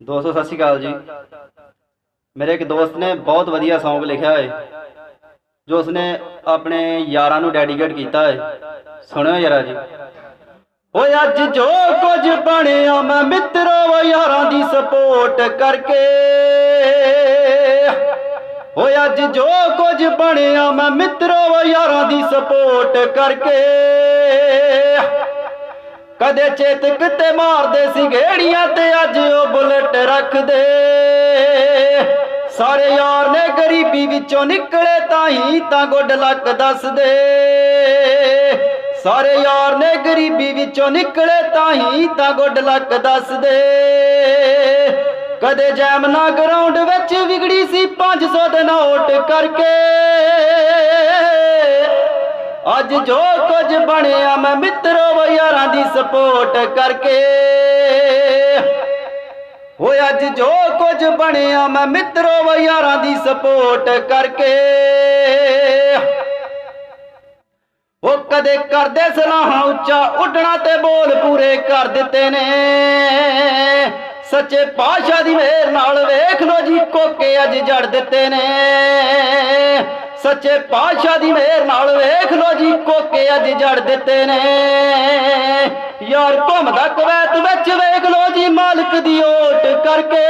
ਦੋਸਤੋ, ਸਤਿ ਸ਼੍ਰੀ ਅਕਾਲ ਜੀ। ਮੇਰੇ ਇੱਕ ਦੋਸਤ ਨੇ ਬਹੁਤ ਵਧੀਆ Song ਲਿਖਿਆ ਹੈ ਜੋ ਉਸਨੇ ਆਪਣੇ ਯਾਰਾਂ ਨੂੰ ਡੈਡੀਕੇਟ ਕੀਤਾ ਹੈ ਸੁਣਿਓ ਜਰਾ ਜੀ। ਓਏ, ਅੱਜ ਜੋ ਕੁਝ ਬਣਿਆ, ਮੈਂ ਮਿੱਤਰੋ ਯਾਰਾਂ ਦੀ ਸਪੋਰਟ ਕਰਕੇ। ਓਏ, ਅੱਜ ਜੋ ਕੁਝ ਬਣਿਆ, ਮੈਂ ਮਿੱਤਰੋ ਯਾਰਾਂ ਦੀ ਸਪੋਰਟ ਕਰਕੇ। ਕਦੇ ਚੇਤਕ ਤੇ ਮਾਰਦੇ ਸੀ ਗੇੜੀਆਂ ਤੇ ਅੱਜ ਉਹ ਬੁਲਟ ਰੱਖਦੇ। ਸਾਰੇ ਯਾਰ ਨੇ ਗਰੀਬੀ ਵਿੱਚੋਂ ਨਿਕਲੇ ਤਾਂ ਹੀ ਤਾਂ ਗੁੱਡ ਲੱਕ ਦੱਸਦੇ। ਸਾਰੇ ਯਾਰ ਨੇ ਗਰੀਬੀ ਵਿੱਚੋਂ ਨਿਕਲੇ ਤਾਂ ਹੀ ਤਾਂ ਗੁੱਡ ਲੱਕ ਦੱਸਦੇ। ਕਦੇ ਜੈਮਨਾ ਗਰਾਊਂਡ ਵਿੱਚ ਵਿਗੜੀ ਸੀ 500 ਦੇ ਨੋਟ ਕਰਕੇ। ਅੱਜ ਜੋ ਕੁਝ ਬਣਿਆ ਮੈਂ ਮਿੱਤਰੋ ਯਾਰਾਂ ਦੀ ਸਪੋਰਟ ਕਰਕੇ। ਓਏ ਅੱਜ ਜੋ ਕੁਝ ਬਣਿਆ ਮੈਂ ਮਿੱਤਰੋ ਯਾਰਾਂ ਦੀ ਸਪੋਰਟ ਕਰਕੇ। ਉਹ ਕਦੇ ਕਰਦੇ ਸਲਾਹਾਂ ਉੱਚਾ ਉੱਡਣਾ ਤੇ ਬੋਲ ਪੂਰੇ ਕਰ ਦਿੱਤੇ ਨੇ। ਸੱਚੇ ਪਾਤਸ਼ਾਹ ਦੀ ਮਿਹਰ ਨਾਲ ਵੇਖ ਲੋ ਜੀ, ਕੋਕੇ ਅੱਜ ਜੜ ਦਿੱਤੇ ਨੇ। ਸੱਚੇ ਪਾਤਸ਼ਾਹ ਦੀ ਮਿਹਰ ਨਾਲ ਵੇਖ ਲੋ ਜੀ, ਕੋਕੇ ਅੱਜ ਜੜ ਦਿੱਤੇ ਨੇ। ਯਾਰ ਘੁੰਮਦਾ ਕੁਵੈਤ ਵਿੱਚ ਵੇਖ ਲੋ ਜੀ, ਮਾਲਕ ਦੀ ਓਟ ਕਰਕੇ।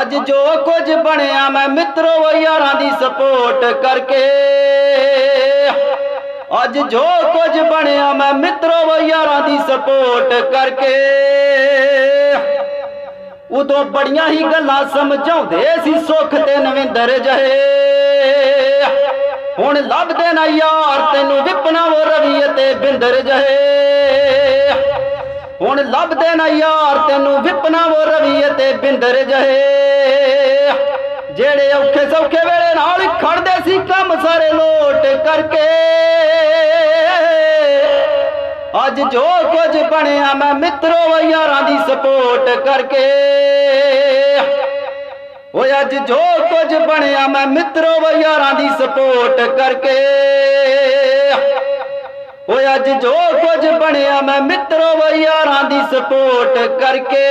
ਅੱਜ ਜੋ ਕੁਝ ਬਣਿਆ ਮੈਂ ਮਿੱਤਰੋ ਓ ਯਾਰਾਂ ਦੀ ਸਪੋਰਟ ਕਰਕੇ। ਅੱਜ ਜੋ ਕੁਝ ਬਣਿਆ ਮੈਂ ਮਿੱਤਰੋ ਓ ਯਾਰਾਂ ਦੀ ਸਪੋਰਟ ਕਰਕੇ। ਉਦੋਂ ਬੜੀਆਂ ਹੀ ਗੱਲਾਂ ਸਮਝਾਉਂਦੇ ਸੀ, ਸੁੱਖ ਤੇ ਨਵਿੰਦਰ ਜਹੇ। ਹੁਣ ਲੱਭਦੇ ਨਾ ਯਾਰ, ਤੈਨੂੰ ਵਿਪਨਾ ਉਹ ਰਵੀਏ ਤੇ ਬਿੰਦਰ ਜਹੇ। ਹੁਣ ਲੱਭਦੇ ਨਾ ਯਾਰ, ਤੈਨੂੰ ਵਿਪਨਾ ਉਹ ਰਵੀਏ ਤੇ ਬਿੰਦਰ ਜਹੇ। ਜਿਹੜੇ ਔਖੇ ਸੌਖੇ ਵੇਲੇ ਨਾਲ ਖੜਦੇ ਸੀ, ਕੰਮ ਸਾਰੇ ਲੋਟ ਕਰਕੇ। ਅੱਜ ਜੋ ਕੁਝ ਬਣਿਆ ਮੈਂ ਮਿੱਤਰੋ ਓ ਯਾਰਾਂ ਦੀ ਸਪੋਰਟ ਕਰਕੇ। ਓਏ ਅੱਜ ਜੋ ਕੁਝ ਬਣਿਆ ਮੈਂ ਮਿੱਤਰੋ ਓ ਯਾਰਾਂ ਦੀ ਸਪੋਰਟ ਕਰਕੇ। ਓਏ ਅੱਜ ਜੋ ਕੁਝ ਬਣਿਆ ਮੈਂ ਮਿੱਤਰੋ ਓ ਯਾਰਾਂ ਦੀ ਸਪੋਰਟ ਕਰਕੇ।